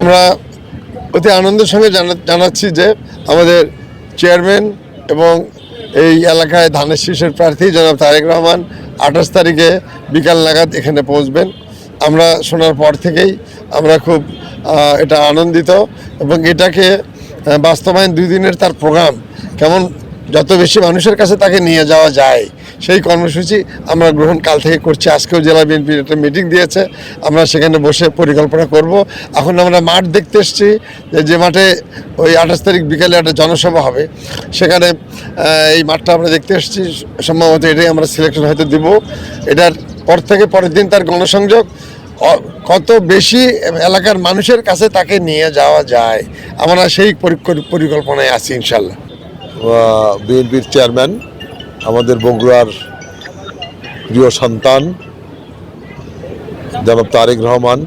আমরা অতি আনন্দের সঙ্গে জানা- জানাচ্ছি যে আমাদের চেয়ারম্যান এবং এই এলাকায় ধানের শীষের প্রার্থী জনাব তারেক রহমান আঠাশ তারিখে বিকাল নাগাদ এখানে পৌঁছবেন। আমরা শোনার পর থেকেই আমরা খুব এটা আনন্দিত এবং এটাকে বাস্তবায়ন দুই দিনের তার প্রোগ্রাম। কেমন যত বেশি মানুষের কাছে তাকে নিয়ে যাওয়া যায়, সেই কর্মসূচি আমরা গ্রহণ কাল থেকে করছি। আজকেও জেলা বিএনপির একটা মিটিং দিয়েছে। আমরা সেখানে বসে পরিকল্পনা করব। এখন আমরা মাঠ দেখতে এসেছি যে যে মাঠে ওই আঠাশ তারিখ বিকালে একটা জনসভা হবে। সেখানে এই মাঠটা আমরা দেখতে এসেছি। সম্ভবত এটাই আমরা সিলেকশন হয়তো দিব। এটার পর থেকে পরের দিন তার গণসংযোগ। কত বেশি এলাকার মানুষের কাছে তাকে নিয়ে যাওয়া যায়, আমরা সেই পরিকল্পনায় আছি ইনশাল্লাহ। বিএনপির চেয়ারম্যান, আমাদের বগুড়ার প্রিয় সন্তান, জনাব তারেক রহমান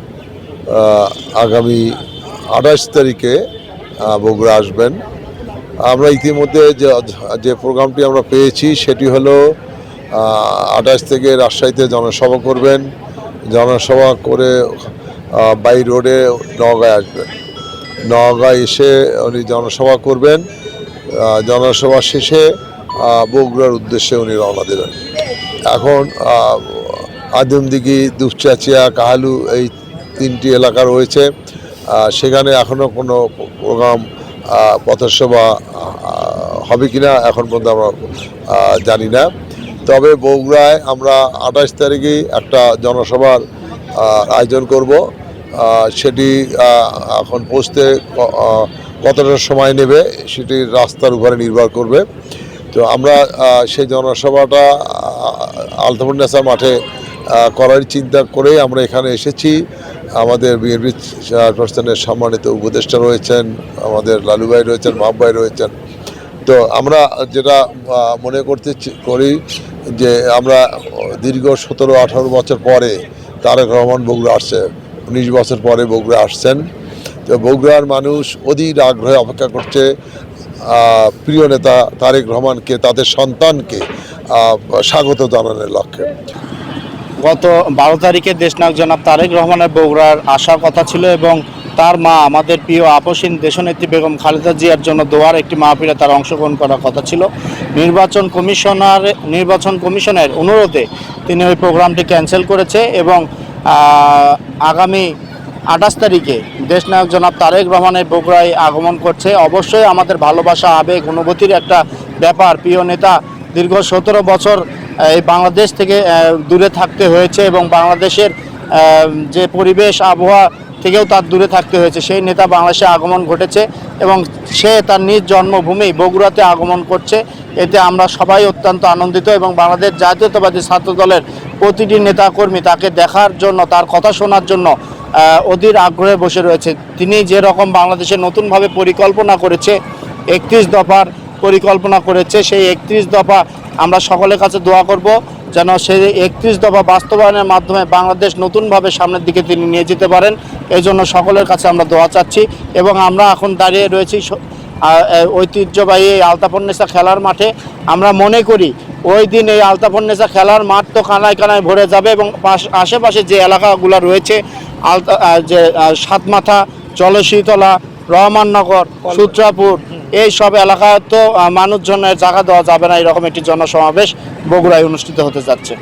আগামী আঠাশ তারিখে বগুড়া আসবেন। আমরা ইতিমধ্যে যে প্রোগ্রামটি আমরা পেয়েছি, সেটি হলো আঠাশ থেকে রাজশাহীতে জনসভা করবেন। জনসভা করে বাই রোডে নওগাঁয় আসবেন নওগাঁ এসে উনি জনসভা করবেন। জনসভা শেষে বগুড়ার উদ্দেশ্যে উনি রওনা দেবেন। এখন আদমদিঘি, দুপচাচিয়া, কাহালু এই তিনটি এলাকা রয়েছে। সেখানে এখনও কোনো প্রোগ্রাম পথসভা হবে কিনা এখন পর্যন্ত আমরা জানি না। তবে বগুড়ায় আমরা আঠাশ তারিখেই একটা জনসভার আয়োজন করব। সেটি এখন পৌঁছতে কতটা সময় নেবে সেটি রাস্তার উপরে নির্ভর করবে। তো আমরা সেই জনসভাটা আলতামুন্নেসা মাঠে করার চিন্তা করেই আমরা এখানে এসেছি। আমাদের বিএনপি চেয়ারপারসনের সম্মানিত উপদেষ্টা রয়েছেন, আমাদের লালু ভাই রয়েছেন মাহব ভাই রয়েছেন। তো আমরা যেটা মনে করতে করি যে আমরা দীর্ঘ সতেরো, আঠারো বছর পরে তারেক রহমান বগুড়া আসছে। উনিশ বছর পরে বগুড়া আসছেন। তো বগুড়ার মানুষ অধীর আগ্রহে অপেক্ষা করছে প্রিয় নেতা তারেক রহমানকে, তাদের সন্তানকে স্বাগত জানানোর লক্ষ্যে। গত বারো তারিখে দেশনায়ক জনাব তারেক রহমানের বগুড়ার আসার কথা ছিল এবং তার মা, আমাদের প্রিয় আপসীন দেশনেত্রী বেগম খালেদা জিয়ার জন্য দোয়ার একটি মাহফিলে তার অংশগ্রহণ করার কথা ছিল। নির্বাচন কমিশনার, নির্বাচন কমিশনের অনুরোধে তিনি ওই প্রোগ্রামটি ক্যান্সেল করেছে এবং আগামী আঠাশ তারিখে দেশনায়ক জনাব তারেক রহমানের বগুড়ায় আগমন করছে। অবশ্যই আমাদের ভালোবাসা, আবেগ, অনুভূতির একটা ব্যাপার। প্রিয় নেতা, দীর্ঘ সতেরো বছর এই বাংলাদেশ থেকে দূরে থাকতে হয়েছে এবং বাংলাদেশের যে পরিবেশ, আবহাওয়া থেকেও তার দূরে থাকতে হয়েছে। সেই নেতা বাংলাদেশে আগমন ঘটেছে এবং সে তার নিজ জন্মভূমি বগুড়াতে আগমন করছে। এতে আমরা সবাই অত্যন্ত আনন্দিত এবং বাংলাদেশ জাতীয়তাবাদী ছাত্র দলের প্রতিটি নেতাকর্মী তাকে দেখার জন্য, তার কথা শোনার জন্য অধীর আগ্রহে বসে রয়েছে। তিনি যে রকম বাংলাদেশে নতুনভাবে পরিকল্পনা করেছে, একত্রিশ দফার পরিকল্পনা করেছে, সেই একত্রিশ দফা আমরা সকলের কাছে দোয়া করব। যেন সেই একত্রিশ দফা বাস্তবায়নের মাধ্যমে বাংলাদেশ নতুনভাবে সামনের দিকে তিনি নিয়ে যেতে পারেন। এই জন্য সকলের কাছে আমরা দোয়া চাচ্ছি এবং আমরা এখন দাঁড়িয়ে রয়েছি ঐতিহ্যবাহী এই আলতাপন্নেসা খেলার মাঠে। আমরা মনে করি ওই দিন এই আলতাপন্নেসা খেলার মাঠ তো কানায় কানায় ভরে যাবে এবং পাশ- আশেপাশে যে এলাকাগুলো রয়েছে, আলতা যে সাতমাথা জলশীতলা রহমাননগর সূত্রাপুর এই সব এলাকায় তো মানুষজনের জায়গা দেওয়া যাবে না এরকম একটি জনসমাবেশ বগুড়ায় অনুষ্ঠিত হতে যাচ্ছে।